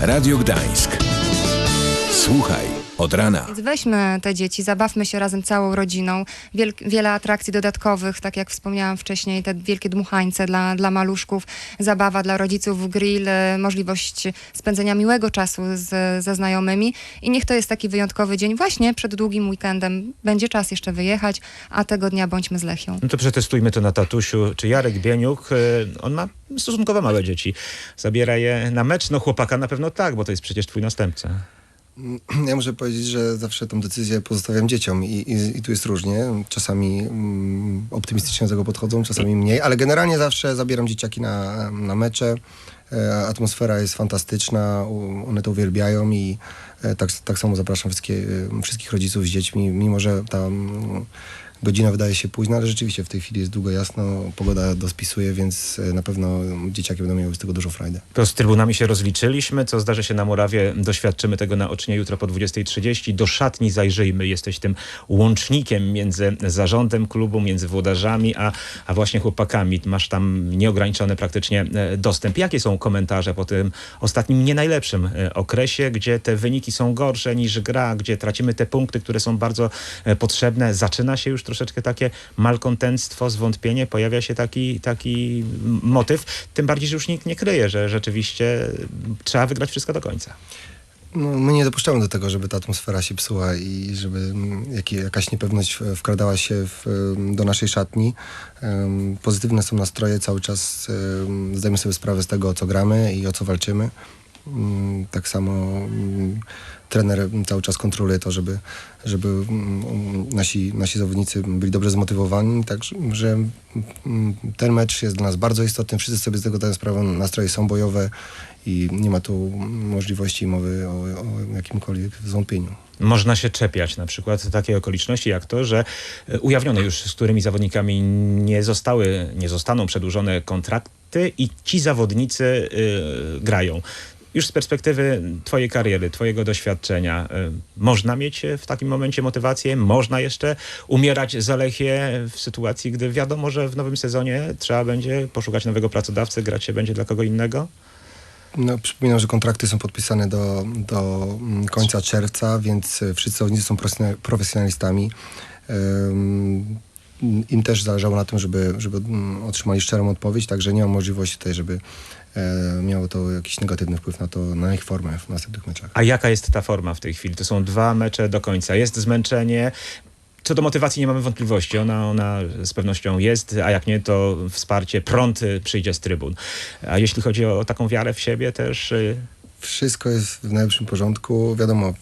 Radio Gdańsk. Słuchaj od rana. Więc weźmy te dzieci, zabawmy się razem całą rodziną. Wiel, wiele atrakcji dodatkowych, tak jak wspomniałam wcześniej, te wielkie dmuchańce dla, dla maluszków, zabawa dla rodziców, grill, e, możliwość spędzenia miłego czasu z, ze znajomymi. I niech to jest taki wyjątkowy dzień. Właśnie przed długim weekendem będzie czas jeszcze wyjechać, a tego dnia bądźmy z Lechią. No to przetestujmy to na tatusiu. Czy Jarek Bieniuk, y, on ma stosunkowo małe dzieci. Zabiera je na mecz? No chłopaka na pewno tak, bo to jest przecież twój następca. Ja muszę powiedzieć, że zawsze tą decyzję pozostawiam dzieciom i, i, i tu jest różnie. Czasami mm, optymistycznie do tego podchodzą, czasami mniej, ale generalnie zawsze zabieram dzieciaki na, na mecze. E, atmosfera jest fantastyczna, one to uwielbiają i e, tak, tak samo zapraszam wszystkie, wszystkich rodziców z dziećmi, mimo że ta mm, godzina wydaje się późna, ale rzeczywiście w tej chwili jest długo jasno, pogoda dospisuje, więc e, na pewno dzieciaki będą miały z tego dużo frajdy. To z trybunami się rozliczyliśmy. Co zdarzy się na murawie, doświadczymy tego naocznie jutro po 20.30. Do szatni zajrzyjmy. Jesteś tym łącznikiem między zarządem klubu, między włodarzami, a, a właśnie chłopakami. Masz tam nieograniczony praktycznie e, dostęp. Jakie są komentarze po tym ostatnim, nie najlepszym e, okresie, gdzie te wyniki są gorsze niż gra, gdzie tracimy te punkty, które są bardzo potrzebne. Zaczyna się już troszeczkę takie malkontentstwo, zwątpienie, pojawia się taki, taki motyw. Tym bardziej, że już nikt nie kryje, że rzeczywiście trzeba wygrać wszystko do końca. No, my nie dopuszczamy do tego, żeby ta atmosfera się psuła i żeby mm, jakaś niepewność wkradała się w, em, do naszej szatni. Pozytywne są nastroje, cały czas em, zdajemy sobie sprawę z tego, o co gramy i o co walczymy. Mm, Tak samo mm, trener cały czas kontroluje to, żeby, żeby mm, nasi, nasi zawodnicy byli dobrze zmotywowani. Także że ten mecz jest dla nas bardzo istotny. Wszyscy sobie z tego zdają sprawę. Nastroje są bojowe i nie ma tu możliwości mowy o, o jakimkolwiek zwątpieniu. Można się czepiać na przykład takiej okoliczności jak to, że e, ujawniono już, z którymi zawodnikami nie zostały, nie zostaną przedłużone kontrakty i ci zawodnicy y, grają. Już z perspektywy twojej kariery, twojego doświadczenia, y, można mieć w takim momencie motywację? Można jeszcze umierać za Lechię w sytuacji, gdy wiadomo, że w nowym sezonie trzeba będzie poszukać nowego pracodawcy, grać się będzie dla kogo innego? No, przypominam, że kontrakty są podpisane do, do mm, końca czerwca, więc e, wszyscy zawodnicy są profesjonal- profesjonalistami. Em, Im też zależało na tym, żeby, żeby mm, otrzymali szczerą odpowiedź, także nie ma możliwości tutaj, żeby e, miało to jakiś negatywny wpływ na to, na ich formę w następnych meczach. A jaka jest ta forma w tej chwili? To są dwa mecze do końca. Jest zmęczenie. Co do motywacji nie mamy wątpliwości. Ona, ona z pewnością jest, a jak nie, to wsparcie, prąd przyjdzie z trybun. A jeśli chodzi o taką wiarę w siebie też, y, Wszystko jest w najlepszym porządku. Wiadomo,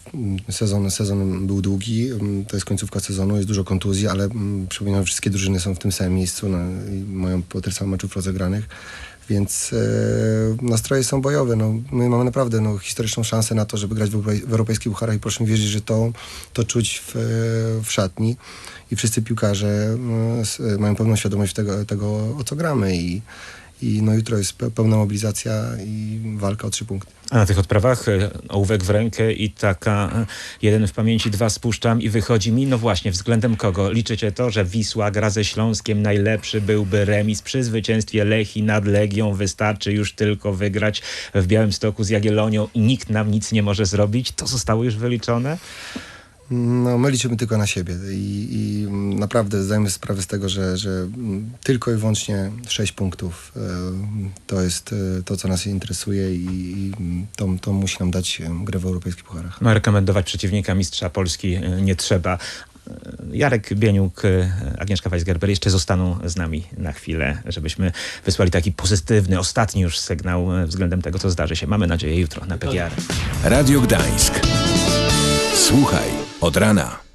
sezon, sezon był długi, to jest końcówka sezonu, jest dużo kontuzji, ale mm, przypominam, wszystkie drużyny są w tym samym miejscu no, mają po tyle samo meczów rozegranych, więc e, nastroje są bojowe. No, my mamy naprawdę no, historyczną szansę na to, żeby grać w, w europejskich pucharach i proszę mi wierzyć, że to, to czuć w, w szatni i wszyscy piłkarze no, mają pełną świadomość tego, tego o co gramy i, i no, jutro jest pe- pełna mobilizacja i walka o trzy punkty. a na tych odprawach y, ołówek w rękę i taka y, jeden w pamięci, dwa spuszczam i wychodzi mi, no właśnie, względem kogo? Liczycie to, że Wisła gra ze Śląskiem, najlepszy byłby remis przy zwycięstwie Lechi nad Legią, wystarczy już tylko wygrać w Białymstoku z Jagiellonią i nikt nam nic nie może zrobić. To zostało już wyliczone? No, my liczymy tylko na siebie i, i naprawdę zdajemy sprawę z tego, że, że tylko i wyłącznie 6 punktów e, to jest e, to, co nas interesuje i, i to, to musi nam dać e, grę w europejskich pucharach. No, rekomendować przeciwnika mistrza Polski nie trzeba. Jarek Bieniuk, Agnieszka Weisgerber jeszcze zostaną z nami na chwilę, żebyśmy wysłali taki pozytywny, ostatni już sygnał względem tego, co zdarzy się. Mamy nadzieję jutro na PGR. Radio Gdańsk. Słuchaj od rana.